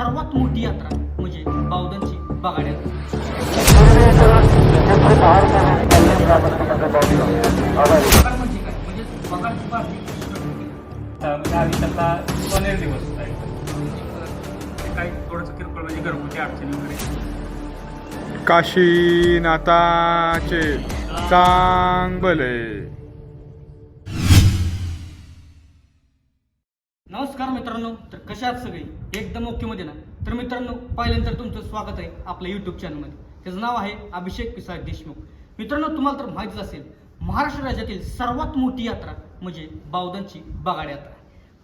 सर्वात मोठी यात्रा म्हणजे बावधनची बगाड यात्रा बगाड म्हणजे काय? म्हणजे बगाडची दिवस काही थोडंसं किरकोळ म्हणजे घरगुती अडचणी वगैरे. काशीनाथाचे चांगले. नमस्कार मित्रांनो तर कशा आहात सगळे? एकदम ओकेमध्ये ना. तर मित्रांनो पहिल्यांदा तुमचं स्वागत आहे आपल्या युट्यूब चॅनलमध्ये त्याचं नाव आहे अभिषेक पिसाळ देशमुख. मित्रांनो तुम्हाला तर माहितीच असेल महाराष्ट्र राज्यातील सर्वात मोठी यात्रा म्हणजे बावधनची बगाड यात्रा.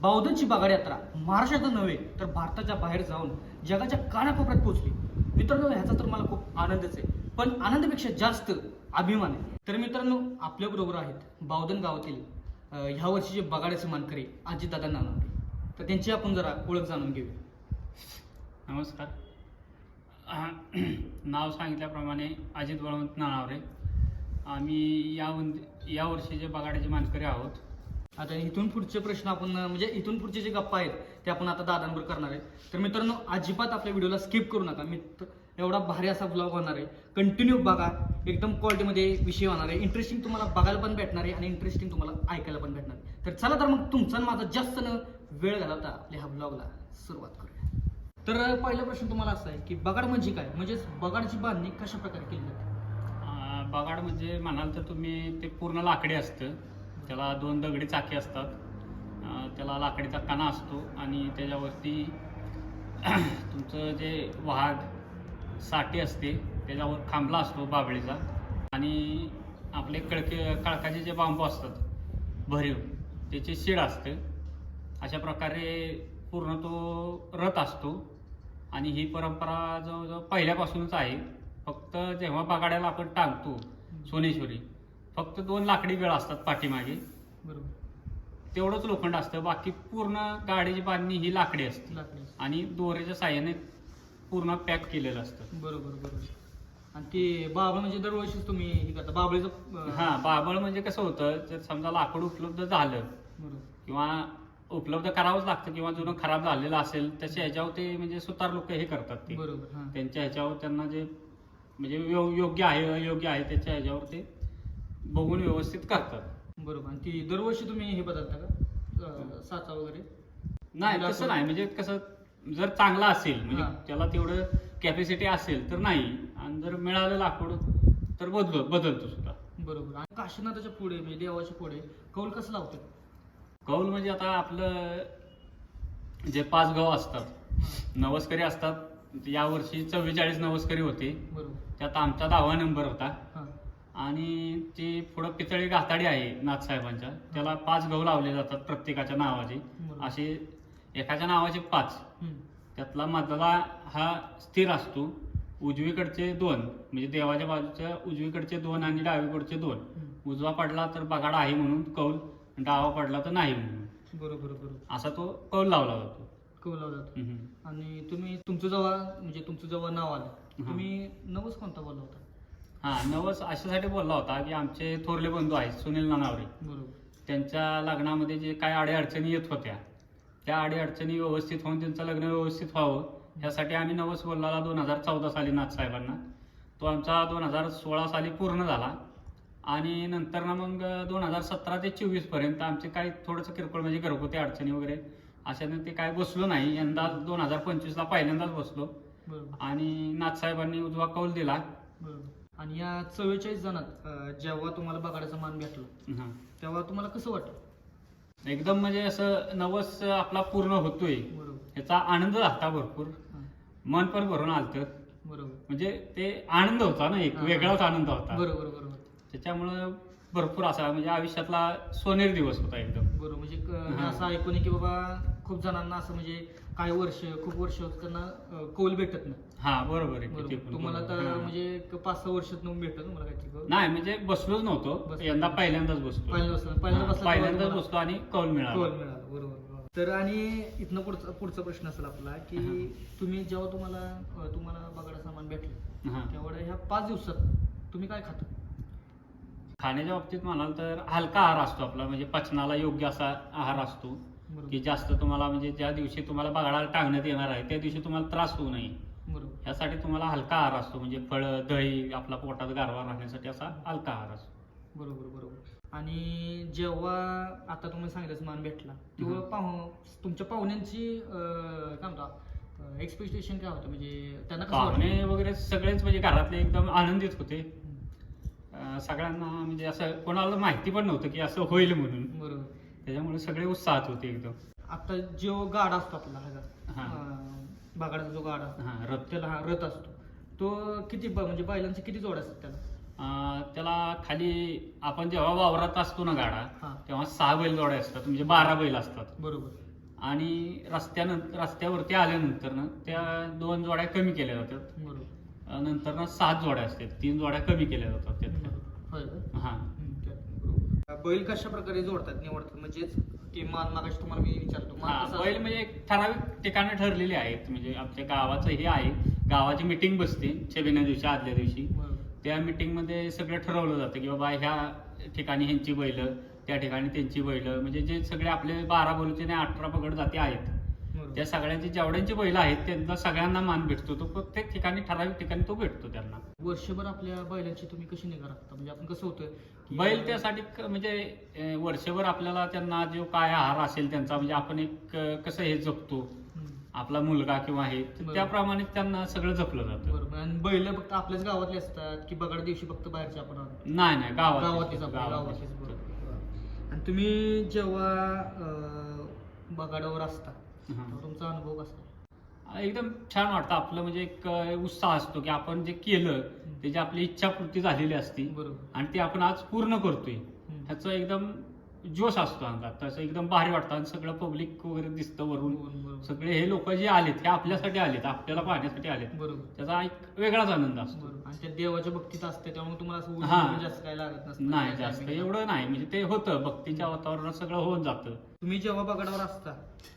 बावधनची बगाड यात्रा महाराष्ट्रातच नव्हे तर भारताच्या बाहेर जाऊन जगाच्या कानाकोपऱ्यात पोहोचली. मित्रांनो ह्याचा तर मला खूप आनंदच आहे. पण आनंदापेक्षा जास्त अभिमान आहे. तर मित्रांनो आपल्याबरोबर आहेत बावधन गावातील ह्या वर्षीचे बगाड्याचे मानकरी अजितदादा नानावरे तर त्यांची आपण जरा ओळख जाणून घेऊया. नमस्कार. नाव सांगितल्याप्रमाणे अजित बळवंत नाणावरे. आम्ही या वंद या वर्षीचे बगाड्याचे मानकरी आहोत. आता इथून पुढचे प्रश्न आपण म्हणजे इथून पुढचे जे गप्पा आहेत ते आपण आता दादांवर करणार आहे तर मित्रांनो अजिबात आपल्या व्हिडिओला स्किप करू नका. मी एवढा भारी असा ब्लॉग होणार आहे. कंटिन्यू बघा. एकदम क्वालिटीमध्ये विषय होणार आहे. इंटरेस्टिंग तुम्हाला बघायला पण भेटणार आहे आणि इंटरेस्टिंग तुम्हाला ऐकायला पण भेटणार आहे. तर चला तर मग तुमचा माझा जास्त न वेळ घालवता आपल्या ह्या ब्लॉगला सुरुवात करूया. तर पहिला प्रश्न तुम्हाला असा आहे की बगाड म्हणजे काय? म्हणजेच बगाडची बांधणी कशा प्रकारे केली जाते? बगाड म्हणजे म्हणाल तर तुम्ही ते पूर्ण लाकडी असतं. त्याला दोन दगडी चाके असतात. त्याला लाकडीचा कणा असतो आणि त्याच्यावरती तुमचं जे वाघ साठी असते त्याच्यावर खांबला असतो बाबळीचा. आणि आपले कळके कळकाचे जे बांबू असतात भरीव त्याचे शिड असते. अशा प्रकारे पूर्ण तो रथ असतो. आणि ही परंपरा जवळजवळ पहिल्यापासूनच आहे. फक्त जेव्हा बगाड्याला आपण टांगतो सोनेश्वरी फक्त दोन लाकडी गळ असतात पाठीमागे. बरोबर. तेवढंच लोखंड असतं. बाकी पूर्ण गाडीची बांधणी ही लाकडी असते. आणि दोऱ्याच्या साह्याने पूर्ण पॅक केलेलं असतं. बरोबर बरोबर. आणि ते बाबा म्हणजे दरवर्षीच तुम्ही हे करता. बाबळीचं हा बाबळ म्हणजे कसं होतं जर समजा लाकूड उपलब्ध झालं बरोबर. किंवा उपलब्ध करावंच लागतं किंवा जुनं खराब झालेलं असेल तसे ह्याच्यावर ते म्हणजे सुतार लोक हे करतात ते. बरोबर हा. त्यांच्या ह्याच्यावर त्यांना जे म्हणजे यो- योग्य आहे अयोग्य आहे त्याच्या ह्याच्यावर ते बघून व्यवस्थित करतात. बरोबर. आणि ती दरवर्षी तुम्ही हे बदलता का? अं, साचा वगैरे? नाही तसं नाही. म्हणजे कसं जर चांगला असेल म्हणजे हा. त्याला तेवढं कॅपॅसिटी असेल तर नाही. आणि जर मिळालं लाकूड तर बदल बदलतो सुद्धा. बरोबर. आणि काशीनाथाच्या पुढे म्हणजे देवाच्या पुढे कौल कसं लावतात? कौल म्हणजे आता आपलं जे पाच गाव असतात नवसकरी असतात. यावर्षी चव्वेचाळीस नवसकरी होते. बरोबर. त्यात आमचा दहावा नंबर होता. हा. आणि ती पुढं पितळी गाताडी आहे नाथसाहेबांच्या त्याला पाच गहू लावले जातात प्रत्येकाच्या नावाचे. बरोबर. असे एकाच्या नावाचे पाच. त्यातला मधला हा स्थिर असतो. उजवीकडचे दोन म्हणजे देवाच्या बाजूच्या उजवीकडचे दोन आणि डावीकडचे दोन. उजवा पडला तर बगाड आहे म्हणून कौल डावा पडला तर नाही म्हणून. बरोबर बरोबर. असा तो कौल लावला जातो. कौल लावला जातो. हम्म. आणि तुम्ही तुमचं जेव्हा म्हणजे तुमचं जेव्हा नाव आलं. तुम्ही नवस कोणता बोलला होता? हा नवस अशासाठी बोलला होता की आमचे थोरले बंधू आहेत सुनील नानावरे. बरोबर. त्यांच्या लग्नामध्ये जे काय अडीअडचणी येत होत्या त्या अडीअडचणी व्यवस्थित होऊन त्यांचं लग्न व्यवस्थित व्हावं यासाठी आम्ही नवस बोलला दोन हजार चौदा साली नाथसाहेबांना तो आमचा दोन हजार सोळा साली पूर्ण झाला आणि नंतर ना मग दोन हजार सतरा ते चोवीसपर्यंत आमचे काही थोडंसं किरकोळ म्हणजे घरगुती अडचणी वगैरे अशाने ते काय बसलो नाही. यंदा दोन हजार पंचवीसला पहिल्यांदाच बसलो. आणि नाथसाहेबांनी उजवा कौल दिला. आणि या चव्वेचाळीस जणात जेव्हा तुम्हाला बगाड्याचा मान भेटला हां. तेव्हा तुम्हाला कसं वाटलं? एकदम म्हणजे असं नवस आपला पूर्ण होतोय. याचा आनंद झाला भरपूर. मन पण भरून आलतं. बरोबर. म्हणजे ते आनंद होता ना एक. वेगळाच आनंद होता. बरोबर बरोबर. त्याच्यामुळं भरपूर असा म्हणजे आयुष्यातला सोनेरी दिवस होता एकदम. बरोबर. म्हणजे. असं ऐकून की बाबा खूप जणांना असं म्हणजे काही वर्ष खूप वर्ष त्यांना कौल भेटत नाही हा बरोबर आहे बरोबर किती पण तुम्हाला तर. हा. म्हणजे पाच सहा वर्षात भेटत तुम्हाला काहीतरी कौल नाही म्हणजे बसलोच नव्हतो बसलो. यंदा पहिल्यांदाच बसलो पहिल्यांदा बसला- पहिल्यांदा हा, बसला पहिल्यांदाच बसलो आणि कौल कौल मिळाला मिळाला बरोबर बरोबर. तर आणि इथनं पुढचा पुढचा प्रश्न असेल आपला की हा. तुम्ही जेव्हा तुम्हाला अं, तुम्हाला बगाडा सामान भेटलं हा तेवढ्या ह्या पाच दिवसात तुम्ही काय खाता खाण्याच्या बाबतीत म्हणाल तर हलका आहार असतो आपला म्हणजे पचनाला योग्य असा आहार असतो की जास्त तुम्हाला म्हणजे ज्या दिवशी तुम्हाला बगाडाला टांगण्यात येणार आहे त्या दिवशी तुम्हाला त्रास होऊ नये. बरोबर. यासाठी तुम्हाला हलका आहार असतो म्हणजे फळं दही आपला पोटात गारवा राहण्यासाठी असा हलका आहार असतो. बरोबर बरोबर. आणि जेव्हा आता तुम्ही सांगितलं मान भेटला तेव्हा. पाहू तुमच्या पाहुण्यांची काय म्हणता एक्सपेक्टेशन काय होतं? म्हणजे त्यांना? पाहुणे वगैरे सगळेच म्हणजे घरातले एकदम आनंदित होते. सगळ्यांना म्हणजे असं कोणाला माहिती पण नव्हतं की असं होईल म्हणून. बरोबर. त्याच्यामुळे सगळे उत्साहात होते एकदम. आता जो गाडा असतो आपला हा. बागाडाचा जो गाडा हा रथ. त्याला हा रथ असतो. तो किती ब- म्हणजे बैलांचे किती जोड असतात त्याला? अं, त्याला खाली आपण जेव्हा वावरात असतो ना गाडा हा. तेव्हा सहा बैल जोड्या असतात म्हणजे बारा बैल असतात. बरोबर. आणि रस्त्यानंतर रस्त्यावरती आल्यानंतर ना त्या दोन जोड्या कमी केल्या जातात. बरोबर. नंतर ना सात जोड्या असतात तीन जोड्या कमी केल्या जातात होय का? हा. बैल कशा प्रकारे जोडतात निवडतात म्हणजे ते मान मागाशी तुम्हाला मी विचारतो मान हा कसा बैल? म्हणजे एक ठराविक ठिकाणं ठरलेली आहेत म्हणजे आमच्या गावाचं हे आहे गावाची मिटिंग बसते छबिना दिवशी आदल्या दिवशी. त्या मीटिंगमध्ये सगळं ठरवलं जातं की बाबा ह्या ठिकाणी ह्यांची बैल त्या ठिकाणी त्यांची बैल म्हणजे जे सगळे आपले बारा बोलचे आणि अठरा पगड जाती आहेत. त्या सगळ्यांची जेवढ्यांची बैल आहेत त्यांना सगळ्यांना मान भेटतो. तो प्रत्येक ठिकाणी ठराविक ठिकाणी तो भेटतो त्यांना. वर्षभर आपल्या बैलांची तुम्ही कशी निगा राखता? म्हणजे आपण कसं होतं की- बैल त्यासाठी म्हणजे वर्षभर आपल्याला त्यांना जो काय आहार असेल त्यांचा म्हणजे आपण एक कसं हे जपतो. आपला मुलगा किंवा हे. त्याप्रमाणे त्यांना सगळं जपलं जातं. बरोबर. आणि बैल फक्त आपल्याच गावातले असतात की बगाड दिवशी फक्त बाहेरचे आपण? नाही नाही गावात गावातलेच आणि तुम्ही जेव्हा बगाडावर असता तुमचा अनुभव कसा एकदम छान वाटतं. आपलं म्हणजे एक अं, उत्साह असतो की आपण जे केलं त्याची आपली इच्छापूर्ती झालेली असती बरोबर. आणि ते आपण आज पूर्ण करतोय. हम्म. ह्याचं एकदम जोश असतो अंगात. तसं एकदम भारी वाटतं आणि सगळं पब्लिक वगैरे दिसतं वरून. बरोबर. सगळे हे लोक जे आलेत हे आपल्यासाठी आलेत आपल्याला पाहण्यासाठी आलेत. बरोबर. त्याचा एक वेगळाच आनंद असतो. बरोबर. आणि त्या देवाच्या भक्तीत असते त्यामुळे तुम्हाला असं हा. जास्त काय लागत नसतं. नाही जास्त एवढं नाही. म्हणजे ते होतं भक्तीच्या वातावरणात सगळं होऊन जातं. तुम्ही जेव्हा बगाडावर असता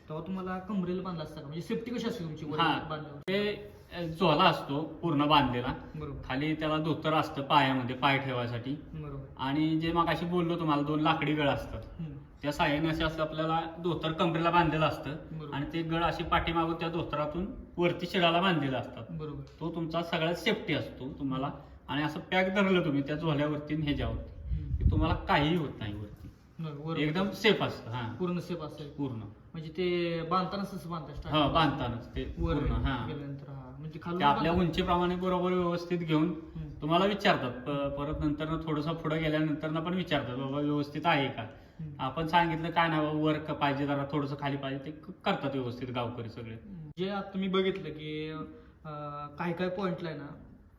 तेव्हा तुम्हाला कमरेला बांधला असता का? म्हणजे सेफ्टी कशी असते तुमची वर हा बांधल्यावर? ते झोला असतो पूर्ण बांधलेला. बरोबर. खाली त्याला धोतर असतं पायामध्ये पाय ठेवायसाठी. बरोबर. आणि जे मागाशी बोललो तुम्हाला दोन लाकडी गळ असतात. हम्म. त्या साह्याने असे असं आपल्याला धोतर कमरेला बांधलेलं असतं. बरोबर. आणि ते गळ असे पाठीमागून त्या धोतरातून वरती शिडाला बांधलेले असतात. बरोबर. तो तुमचा सगळ्यात सेफ्टी असतो तुम्हाला. आणि असं पॅक धरलं तुम्ही त्या झोल्यावरती आणि ह्याच्यावरती. हम्म. की तुम्हाला काहीही होत नाही वरती. बरोबर. बरोबर. एकदम सेफ असतं हा. पूर्ण सेफ असेल. पूर्ण. म्हणजे ते बांधताना कसं बांधतात हा बांधतानाच ते वर पूर्ण हा. गेल्यानंतर हा. म्हणजे खालून ते आपल्या. उंचीप्रमाणे बरोबर व्यवस्थित घेऊन हम्म. तुम्हाला विचारतात प- परत नंतर थोडंसं पुढे गेल्यानंतर पण विचारतात बाबा व्यवस्थित आहे का हम्म. आपण सांगितलं काय नाही बाबा वर क- पाहिजे जरा थोडंसं खाली पाहिजे ते क- करतात व्यवस्थित गावकरी सगळे जे आता तुम्ही बघितलं की अं, काही काही पॉइंटला आहे ना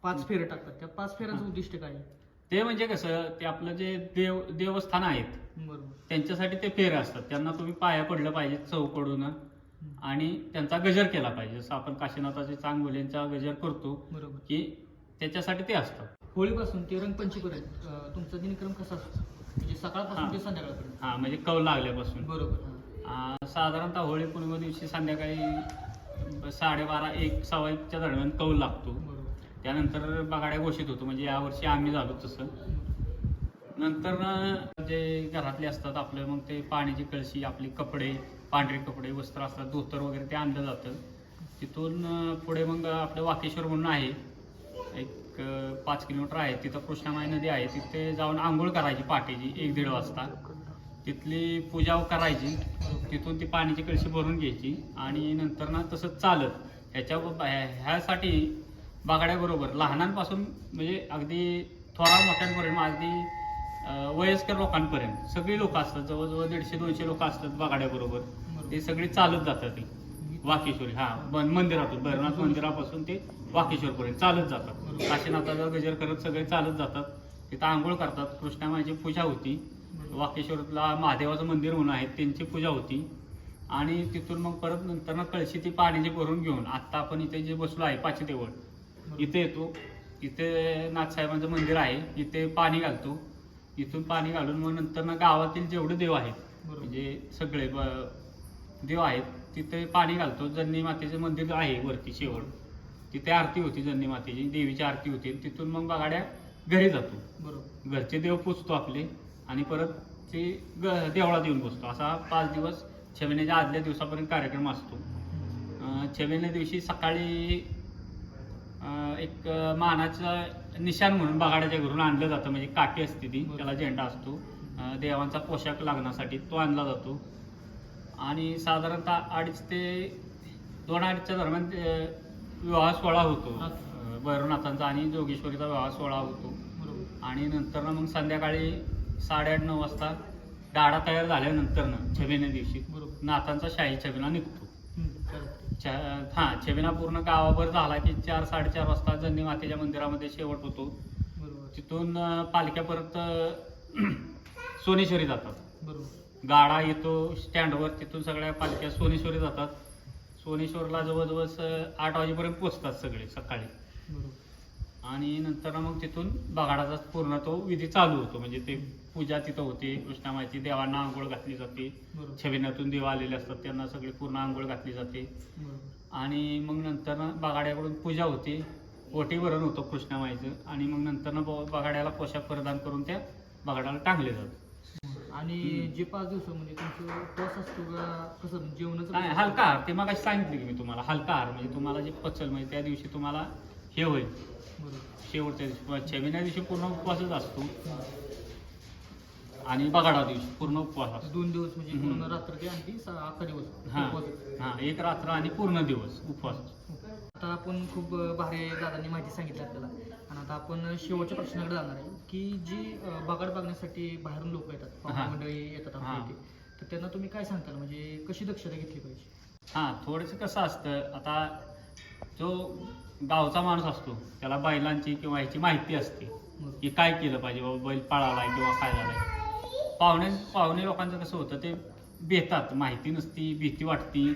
पाच फेरे टाकतात त्या पाच फेऱ्याचं हा. उद्दिष्ट काय आहे? ते म्हणजे कसं ते आपलं जे देव देवस्थान आहेत बरोबर त्यांच्यासाठी ते फेरे असतात त्यांना तुम्ही पाया पडलं पाहिजे चौकडून. आणि त्यांचा गजर केला पाहिजे. जसं आपण काशीनाथाचे चांगोल्यांचा गजर करतो बरोबर. की त्याच्यासाठी ते असतात होळीपासून ते रंगपंचमीपर्यंत अं, तुमचा दिनक्रम कसा असतो? म्हणजे सकाळपासून हा. ते संध्याकाळपर्यंत? हा म्हणजे कौल लागल्यापासून. बरोबर हा. आ, साधारणतः होळी पौर्णिमा दिवशी संध्याकाळी साडेबारा एक सव्वा एकच्या दरम्यान कौल लागतो. बरोबर. त्यानंतर बगाड्या घोषित होतो. म्हणजे यावर्षी आम्ही झालो तसं. नंतर जे घरातले असतात आपलं मग ते पाण्याची कळशी आपले कपडे पांढरे कपडे वस्त्र असतात धोतर वगैरे ते आणलं जातं. तिथून पुढे मग आपलं वाकेश्वर म्हणून आहे. एक पाच किलोमीटर आहे. तिथं कृष्णामाई नदी आहे. तिथे जाऊन आंघोळ करायची पहाटेची एक दीड वाजता. तिथली पूजा करायची. तिथून ती पाण्याची कळशी भरून घ्यायची आणि नंतर ना तसं चालत. ह्याच्या ह्या- ह्यासाठी बागाड्याबरोबर लहानांपासून म्हणजे अगदी थोरा मोठ्यांपर्यंत अगदी वयस्कर लोकांपर्यंत. सगळी लोक असतात जवळजवळ दीडशे दोनशे लोक असतात बागाड्याबरोबर ते सगळी चालत जातात ती. वाकेश्वरी हा मंदिरातून भैरवनाथ मंदिरापासून ते वाकेश्वरपर्यंत चालत जातात. काशीनाथाचा गजर करत सगळे चालत जातात. तिथं आंघोळ करतात. कृष्णामाईची पूजा होती. वाकेश्वरला महादेवाचं मंदिर म्हणून आहे त्यांची पूजा होती. आणि तिथून मग परत नंतर ना कळशी ती पाण्याची भरून घेऊन आत्ता आपण इथे जे बसलो आहे पाची देवळ इथे येतो. इथे नाथसाहेबांचं मंदिर आहे. इथे पाणी घालतो. इथून पाणी घालून मग नंतर ना गावातील जेवढे देव आहेत बरोबर. म्हणजे सगळे ब- देव आहेत तिथे पाणी घालतो. जन्नी मातेचं मंदिर आहे वरती शेवट. तिथे आरती होती जन्नी मातेची देवीची आरती होती. तिथून मग बगाड्या घरी जातो. बरोबर. घरचे देव पुजतो आपले आणि परत ते ग देवळात येऊन बसतो. असा पाच दिवस छबिन्याच्या आदल्या दिवसापर्यंत कार्यक्रम असतो. अं, छबिन्या दिवशी सकाळी अं, एक अं, मानाचं निशाण म्हणून बगाड्याच्या घरून आणलं जातं. म्हणजे काठी असते ती त्याला झेंडा असतो. देवांचा पोशाख लागण्यासाठी तो आणला जातो. आणि साधारणतः अडीच ते दोन अडीचच्या दरम्यान विवाह सोहळा होतो. भैरवनाथांचा आणि जोगेश्वरीचा विवाह सोहळा होतो. बरोबर. आणि नंतर मग संध्याकाळी साडेआठ नऊ वाजता डाडा तयार झाल्यानंतर ना छबिन्या दिवशी बरोबर. नाथांचा शाही छबिना निघतो. हम्म, चालतंय. चा- हा छबिना पूर्ण गावाभर झाला की चार साडेचार वाजता जन्नी मातेच्या मंदिरामध्ये शेवट होतो. बरोबर. तिथून पालख्या परत सोनेश्वरी जातात. बरोबर. गाडा येतो स्टँडवर तिथून सगळ्या पालख्या सोनेश्वरी जातात. सोनेश्वरला जवळजवळ आठ वाजेपर्यंत पोचतात सगळे सकाळी. बरोबर. आणि नंतर मग तिथून बगाडाचा पूर्ण तो विधी चालू होतो. म्हणजे ते पूजा तिथं होते कृष्णामाईची देवांना आंघोळ घातली जाते. बरोबर. छबिन्यातून देव आलेले असतात त्यांना सगळी पूर्ण आंघोळ घातली जाते. आणि मग नंतर बगाड्याकडून पूजा होते. ओटी भरण होतं कृष्णामाईचं. आणि मग नंतर बगाड्याला पोशाख परिधान करून त्या बगाड्याला टांगले जातात आणि जे पाच दिवस म्हणजे तुमचं असतो कसं जेवणाचं नाही हलका आहार. ते मग सांगितले की मी तुम्हाला हलका आहार. म्हणजे तुम्हाला जे पचल म्हणजे त्या दिवशी तुम्हाला हे होईल. शेवटच्या दिवशी छबिन्या दिवशी पूर्ण उपवासच असतो. आणि बगाडा दिवशी पूर्ण उपवास असतो दोन दिवस म्हणजे. पूर्ण रात्र ते आणखी अकरा दिवस हा उपवास. हा एक रात्र आणि पूर्ण दिवस उपवास असतो. आता आपण खूप भारी दादांनी माहिती सांगितली आपल्याला आणि आता आपण शेवटच्या प्रश्नाकडे जाणार आहे की जी अं, बागाड बघण्यासाठी बाहेरून लोक येतात पाहुणे. मंडळी येतात आपल्या हा. इथे तर त्यांना तुम्ही काय सांगताल म्हणजे कशी दक्षता घेतली पाहिजे हां थोडंसं कसं असतं आता जो गावचा माणूस असतो त्याला बैलांची किंवा ह्याची माहिती असते बरोबर. की काय केलं पाहिजे बाबा बैल पळालाय किंवा काय झालाय पाहुणे पाहुणे लोकांचं कसं होतं ते भेतात माहिती नसती भीती वाटती.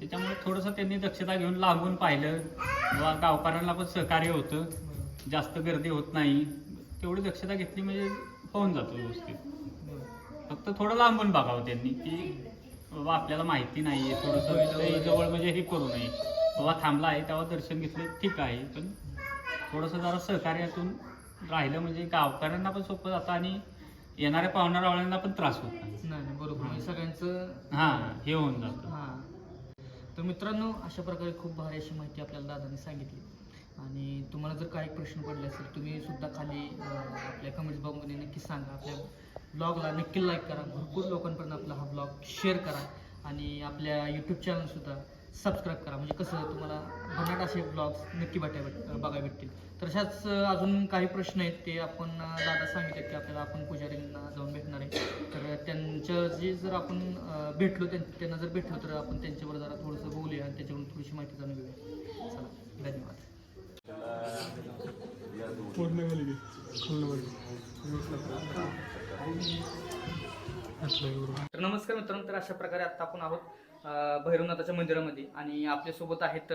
त्याच्यामुळे थोडंसं त्यांनी दक्षता घेऊन लागून पाहिलं. किंवा गावकऱ्यांना पण सहकार्य होतं. जास्त गर्दी होत नाही. तेवढी दक्षता घेतली म्हणजे होऊन जातो व्यवस्थित. फक्त थोडं लांबून बघावं त्यांनी की बाबा आपल्याला माहिती नाही आहे थोडंसं जवळ म्हणजे हे करू नये. बाबा थांबला आहे तेव्हा दर्शन घेतलं ठीक आहे. पण थोडंसं जरा सहकार्यातून राहिलं म्हणजे गावकऱ्यांना पण सोपं जातं आणि येणाऱ्या पाहुणाऱ्यावाल्यांना पण त्रास होत. नाही नाही नाही बरोबर सगळ्यांचं हां हे होऊन जातं. हा. तर मित्रांनो अशा प्रकारे खूप भारी अशी माहिती आपल्याला दादांनी सांगितली. आणि तुम्हाला जर काही प्रश्न पडले असेल तुम्ही सुद्धा खाली अं, आपल्या कमेंट्स बॉक्समध्ये नक्की सांगा. आपल्या ब्लॉगला नक्की लाईक करा. भरपूर लोकांपर्यंत आपला हा ब्लॉग शेअर करा. आणि आपल्या यूट्यूब चॅनलसुद्धा सबस्क्राईब करा. म्हणजे कसं तुम्हाला भन्नाट असे ब्लॉग्स नक्की भेटाय बघायला भेटतील. तर अशाच अजून काही प्रश्न आहेत ते आपण दादा सांगितले की आपल्याला आपण पुजारींना जाऊन भेटणार आहे. तर त्यांच्या जे जर आपण भेटलो त्यांना जर भेटलो तर आपण त्यांच्यावर जरा थोडंसं बोलूया आणि त्याच्यावरून थोडीशी माहिती जाणून घेऊया. चला धन्यवाद. तर नमस्कार मित्रांनो तर अशा प्रकारे आता आपण आहोत भैरवनाथाच्या मंदिरामध्ये. आणि आपल्यासोबत आहेत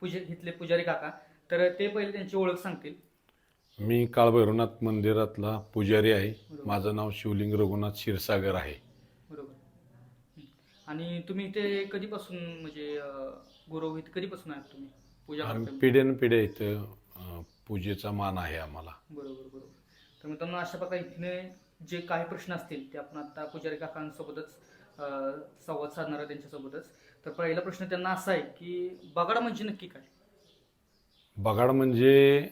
पूजे इथले पुजारी काका. तर ते पहिले त्यांची ओळख सांगतील. मी काळभैरवनाथ मंदिरातला पुजारी आहे. माझं नाव शिवलिंग रघुनाथ क्षीरसागर आहे. बरोबर. हं. आणि तुम्ही इथे कधीपासून म्हणजे अं, गुरु इथे कधीपासून आहात तुम्ही? पूजा आम्ही करता पिढ्यान पिढ्या इथं अं, पूजेचा मान आहे आम्हाला. बरोबर बरोबर. तर मित्रांनो अशा प्रकारे इथले जे काही प्रश्न असतील ते आपण आता पुजारी काकांसोबतच अं, संवाद साधणार आहे त्यांच्यासोबतच. तर पहिला प्रश्न त्यांना असा आहे की बगाड म्हणजे नक्की काय? बगाड म्हणजे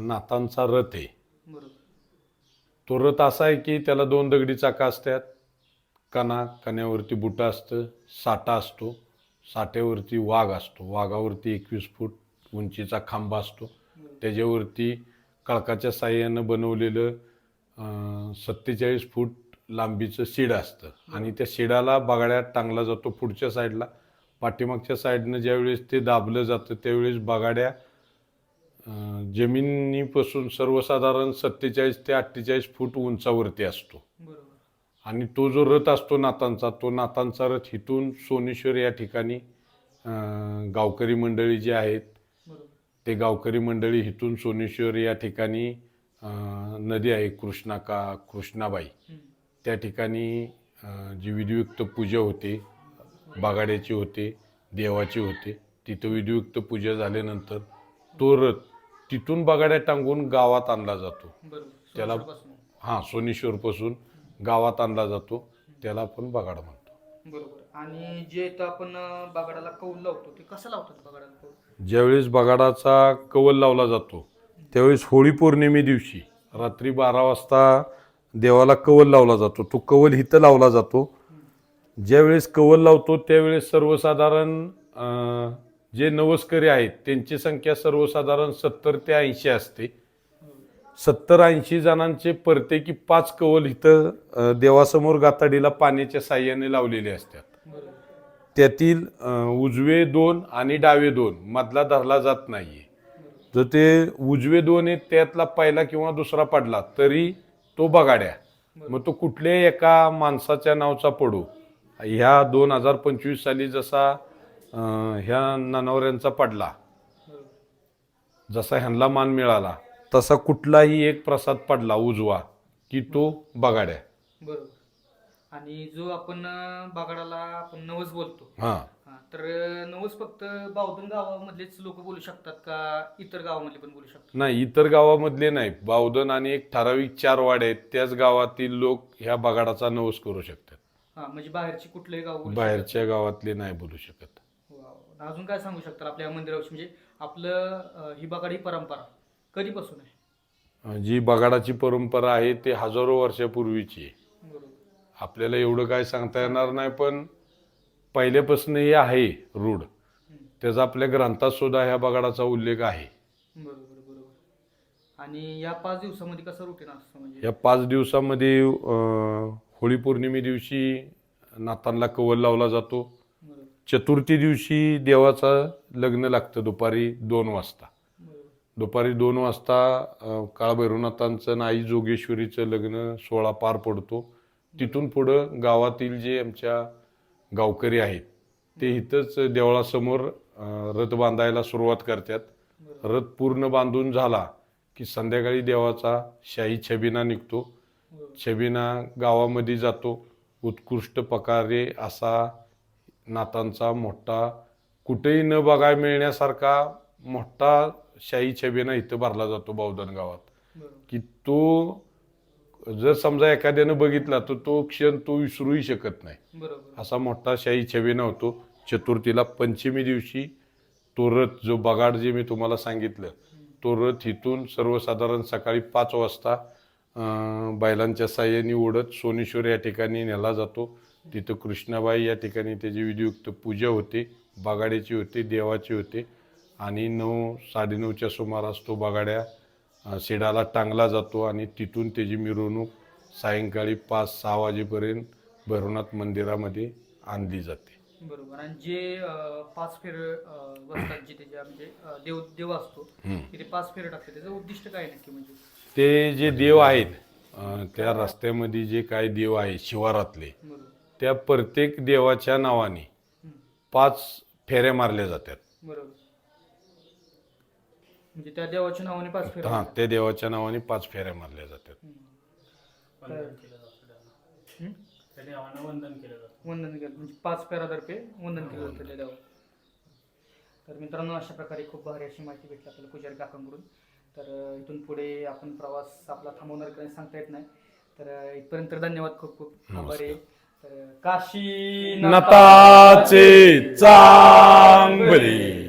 नातांचा रथ आहे. तो रथ असा आहे की त्याला दोन दगडी चाका असतात. कणा कण्यावरती बुटा असतं साठा असतो. साठ्यावरती वाघ असतो. वाघावरती एकवीस फूट उंचीचा खांबा असतो. त्याच्यावरती कळकाच्या साह्यानं बनवलेलं सत्तेचाळीस फूट लांबीचं शिड असतं. आणि त्या शिडाला बगाड्यात टांगला जातो पुढच्या साईडला. पाठीमागच्या साईडनं ज्यावेळेस ते दाबलं जातं त्यावेळेस बगाड्या जमिनीपासून सर्वसाधारण सत्तेचाळीस ते अठ्ठेचाळीस फूट उंचावरती असतो. आणि तो जो रथ असतो नातांचा तो नातांचा रथ इथून सोनेश्वर या ठिकाणी गावकरी मंडळी जी आहेत ते गावकरी मंडळी इथून सोनेश्वर या ठिकाणी नदी आहे कृष्णा का कृष्णाबाई. त्या ठिकाणी जी विधियुक्त पूजा होते बागाड्याची होते देवाची होते तिथं विधियुक्त पूजा झाल्यानंतर तो रथ तिथून बगाड्या टांगून गावात आणला जातो. त्याला-. हां सोनेश्वरपासून गावात आणला जातो. त्याला आपण बगाड म्हणतो. बरोबर. आणि जे इथं आपण बागाडाला कौल लावतो ते कसं लावतात बागाडाला कौल? ज्यावेळेस बगाडाचा कवल लावला जातो त्यावेळेस होळी पौर्णिमे दिवशी रात्री बारा वाजता देवाला कवल लावला जातो. तो कवल इथं लावला जातो. ज्यावेळेस कवल लावतो त्यावेळेस सर्वसाधारण जे नवस्करी आहेत त्यांची संख्या सर्वसाधारण सत्तर ते ऐंशी असते. सत्तर ऐंशी जणांचे प्रत्येकी पाच कवल इथं देवासमोर गाताडीला पाण्याच्या साह्याने लावलेले असतात. त्यातील उजवे दोन आणि डावे दोन मधला धरला जात नाहीये. जर ते उजवे दोन आहेत त्यातला पहिला किंवा दुसरा पडला तरी तो बगाड्या. मग तो कुठल्याही एका माणसाच्या नावचा पडू. ह्या दोन हजार पंचवीस साली जसा ह्या नानवऱ्यांचा पडला. जसा ह्यांना मान मिळाला तसा कुठलाही एक प्रसाद पडला उजवा की तो बगाड्या. बरोबर. आणि जो आपण बागाडाला आपण नवस बोलतो हा. हा, तर नवस फक्त बावधन गावामधलेच लोक बोलू शकतात का इतर गावामधले पण बोलू शकतात? नाही इतर गावामधले नाही. बावधन आणि एक ठराविक चार वाडे आहेत त्याच गावातील लोक ह्या बगाडाचा नवस करू शकतात. हा म्हणजे बाहेरची कुठलेही गाव बोलू बाहेरच्या गावातले नाही बोलू शकत. अजून काय सांगू शकतात आपल्या मंदिराविषयी? म्हणजे आपलं ही बागाडी परंपरा कधीपासून आहे? जी बगाडाची परंपरा आहे ते हजारो वर्षापूर्वीची आहे. आपल्याला एवढं काय सांगता येणार नाही पण पहिल्यापासून हे आहे रूढ. त्याचा आपल्या ग्रंथात सुद्धा ह्या बगाडाचा उल्लेख आहे. बरोबर बरोबर. आणि या पाच दिवसामध्ये कसं रुटीन असतं म्हणजे? या पाच दिवसामध्ये अं, होळी पौर्णिमे दिवशी नातांना कवल लावला जातो. चतुर्थी दिवशी देवाचं लग्न लागतं दुपारी दोन वाजता. दुपारी दोन वाजता काळभैरवनाथांचं आणि आई जोगेश्वरीचं लग्न सोहळा पार पडतो. तिथून पुढं गावातील जे आमच्या गावकरी आहेत ते इथंच देवळासमोर रथ बांधायला सुरुवात करतात. रथ पूर्ण बांधून झाला की संध्याकाळी देवाचा शाही छबिना निघतो. छबिना गावामध्ये जातो. उत्कृष्ट प्रकारे असा नातांचा मोठा कुठेही न बघायला मिळण्यासारखा मोठा शाही छबिना इथं भरला जातो बौद्धन गावात. की तो जर समजा एखाद्यानं बघितला तर तो क्षण तो विसरूही शकत नाही. असा मोठा शाही छबिना होतो. चतुर्थीला पंचमी दिवशी तो रथ जो बगाड जे मी तुम्हाला सांगितलं तो रथ इथून सर्वसाधारण सकाळी पाच वाजता बैलांच्या साह्याने ओढत सोनेश्वर या ठिकाणी नेला जातो. तिथं कृष्णाबाई या ठिकाणी त्याची विधियुक्त पूजा होते बगाड्याची होते देवाची होते. आणि नऊ साडेनऊच्या सुमारास तो बगाड्या शिडाला टांगला जातो आणि तिथून त्याची मिरवणूक सायंकाळी पाच सहा वाजेपर्यंत भैरवनाथ मंदिरामध्ये आणली जाते. बरोबर. आणि जे पाच फेर बसतात जे त्याच्या म्हणजे देव देव असतो. तिथे पाच फेर टाकते त्याचं उद्दिष्ट काय नक्की म्हणजे? ते जे देव आहेत त्या रस्त्यामध्ये जे काही देव आहेत शिवारातले त्या प्रत्येक देवाच्या नावाने. पाच फेऱ्या मारल्या जातात. बरोबर. म्हणजे त्या देवाच्या नावाने पाच फेर हा त्या देवाच्या नावाने पाच फेऱ्या मारल्या जातात. वंदन केलं जातं त्याला. हम्म? त्या देवानं वंदन केलं जातं. वंदन केलं म्हणजे पाच फेरातर्फे वंदन केलं जातं त्या देवाला. तर मित्रांनो अशा प्रकारे खूप भारी अशी माहिती भेटली आपल्याला पुजारी काकांकडून. तर अं, इथून पुढे आपण प्रवास आपला थांबवणार का नाही सांगता येत नाही. तर अं, इथपर्यंत धन्यवाद खूप खूप आभारी आहे. काशी नताचे चांगले.